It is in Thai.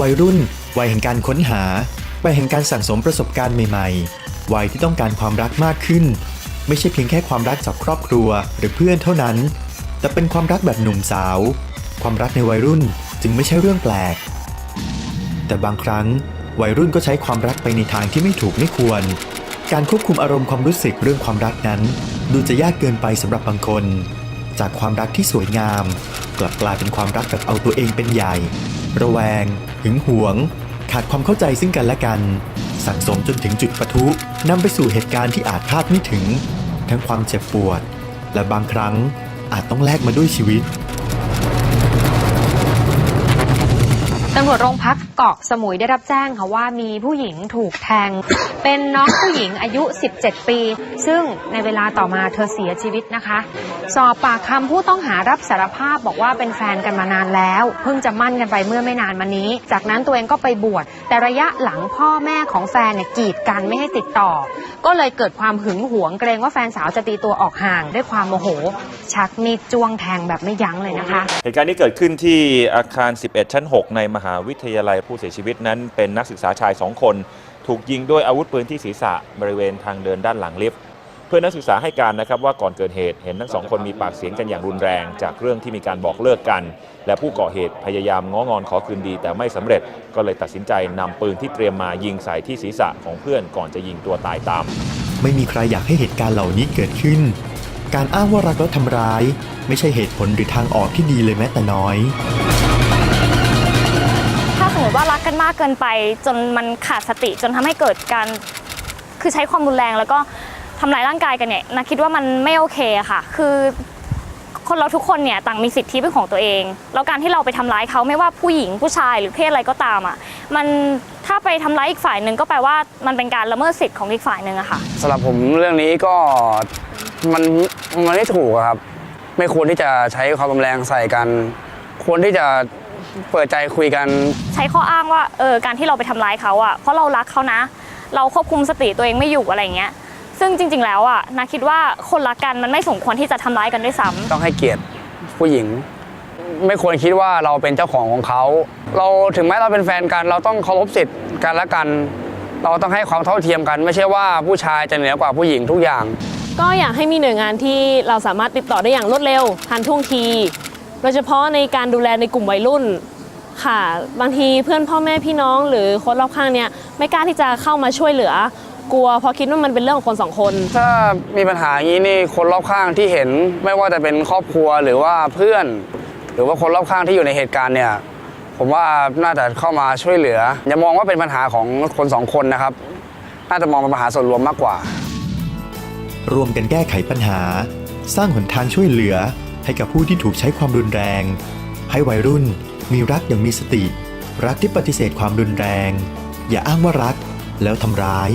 วัยรุ่น วัยแห่งการค้นหา วัยแห่งการสั่งสมประสบการณ์ใหม่ๆ วัยที่ต้องการความรักมากขึ้น ไม่ใช่เพียงแค่ความรักจากครอบครัวหรือเพื่อนเท่านั้น แต่เป็นความรักแบบหนุ่มสาว ความรักในวัยรุ่นจึงไม่ใช่เรื่องแปลก แต่บางครั้ง วัยรุ่นก็ใช้ความรักไปในทางที่ไม่ถูกไม่ควร การควบคุมอารมณ์ความรู้สึกเรื่องความรักนั้น ดูจะยากเกินไปสำหรับบางคน จากความรักที่สวยงาม กลับกลายเป็นความรักแบบเอาตัวเองเป็นใหญ่ ระแวง หึงหวง ขาดความเข้าใจซึ่งกันและกัน สั่งสมจนถึงจุดปะทุนำไปสู่เหตุการณ์ที่อาจคาดไม่ถึง ทั้งความเจ็บปวด และบางครั้งอาจต้องแลกมาด้วยชีวิตตำรวจโรงพัก เกาะสมุยได้รับแจ้งค่ะว่ามีผู้หญิงถูกแทง เป็นน้องผู้หญิงอายุ 17 ปี ซึ่งในเวลาต่อมาเธอเสียชีวิตนะคะ สอบปากคำผู้ต้องหารับสารภาพบอกว่าเป็นแฟนกันมานานแล้ว เพิ่งจะมั่นกันไปเมื่อไม่นานมานี้ จากนั้นตัวเองก็ไปบวชแต่ระยะหลังพ่อแม่ของแฟนเนี่ยกีดกันไม่ให้ติดต่อ ก็เลยเกิดความหึงหวงเกรงว่าแฟนสาวจะตีตัวออกห่างด้วยความโมโห ชักมีดจ้วงแทงแบบไม่ยั้งเลยนะคะ เหตุการณ์นี้เกิดขึ้นที่อาคาร 11 ชั้น 6 ในมหาวิทยาลัยผู้เสียชีวิตนั้นเป็นนักศึกษาชาย 2 คน ถูกยิงด้วยอาวุธปืนที่ศีรษะบริเวณทางเดินด้านหลังลิฟต์เพื่อนนักศึกษาให้การนะครับว่าก่อนเกิดเหตุเห็นทั้งสองคนมีปากเสียงกันอย่างรุนแรง จากเรื่องที่มีการบอกเลิกกัน และผู้ก่อเหตุพยายามง้องอนขอคืนดี แต่ไม่สำเร็จก็เลยตัดสินใจนำปืนที่เตรียมมายิงใส่ที่ศีรษะของเพื่อนก่อนจะยิงตัวตายตาม ไม่มีใครอยากให้เหตุการณ์เหล่านี้เกิดขึ้น การอ้างว่ารักแล้วทำร้าย ไม่ใช่เหตุผลหรือทางออกที่ดีเลยแม้แต่น้อย มมติว่ารักกันมากเกินไป จนมันขาดสติจนทำให้เกิดการคือใช้ความรุนแรงแล้วก็ทำร้ายร่างกายกันเนี่ยนาคิดว่ามันไม่โอเคค่ะ คือคนเราทุกคนเนี่ยต่างมีสิทธิเป็นของตัวเอง แล้วการที่เราไปทำร้ายเขาไม่ว่าผู้หญิงผู้ชายหรือเพศอะไรก็ตามอะมันถ้าไปทำร้ายอีกฝ่ายหนึ่งก็แปลว่ามันเป็นการละเมิดสิทธิ์ของอีกฝ่ายหนึ่งอะค่ะสำหรับผมเรื่องนี้ก็มันมันไม่ถูกครับ ไม่ควรที่จะใช้ความรุนแรงใส่กัน ควรที่จะ เปิดใจคุยกัน ใช้ข้ออ้างว่าเออการที่เราไปทำร้ายเขาอะเพราะเรารักเขานะ เราควบคุมสติตัวเองไม่อยู่อะไรเงี้ยซึ่งจริง ๆ แล้วอะนาคิดว่าคนรักกันมันไม่สมควรที่จะทำร้ายกันด้วยซ้ำต้องให้เกียรติผู้หญิง ไม่ควรคิดว่าเราเป็นเจ้าของของเขา เราถึงแม้เราเป็นแฟนกัน เราต้องเคารพสิทธิ์กันและกัน เราต้องให้ความเท่าเทียมกัน ไม่ใช่ว่าผู้ชายจะเหนือกว่าผู้หญิงทุกอย่าง ก็อยากให้มีหน่วยงานที่เราสามารถติดต่อได้อย่างรวดเร็วทันท่วงที โดยเฉพาะในการดูแลในกลุ่มวัยรุ่นค่ะ บางทีเพื่อนพ่อแม่พี่น้อง หรือคนรอบข้างเนี่ยไม่กล้าที่จะเข้ามาช่วยเหลือ กลัวเพราะคิดว่ามันเป็นเรื่องของคนสองคน ถ้ามีปัญหาอย่างนี้นี่คนรอบข้างที่เห็นไม่ว่าจะเป็นครอบครัวหรือว่าเพื่อน หรือว่าคนรอบข้างที่อยู่ในเหตุการณ์เนี่ยผมว่าน่าจะเข้ามาช่วยเหลือ อย่ามองว่าเป็นปัญหาของคนสองคนนะครับ น่าจะมองเป็นปัญหาส่วนรวมมากกว่า ร่วมกันแก้ไขปัญหา สร้างหนทางช่วยเหลือ ให้กับผู้ที่ถูกใช้ความรุนแรง ให้วัยรุ่นมีรักอย่างมีสติ รักที่ปฏิเสธความรุนแรง อย่าอ้างว่ารักแล้วทำร้าย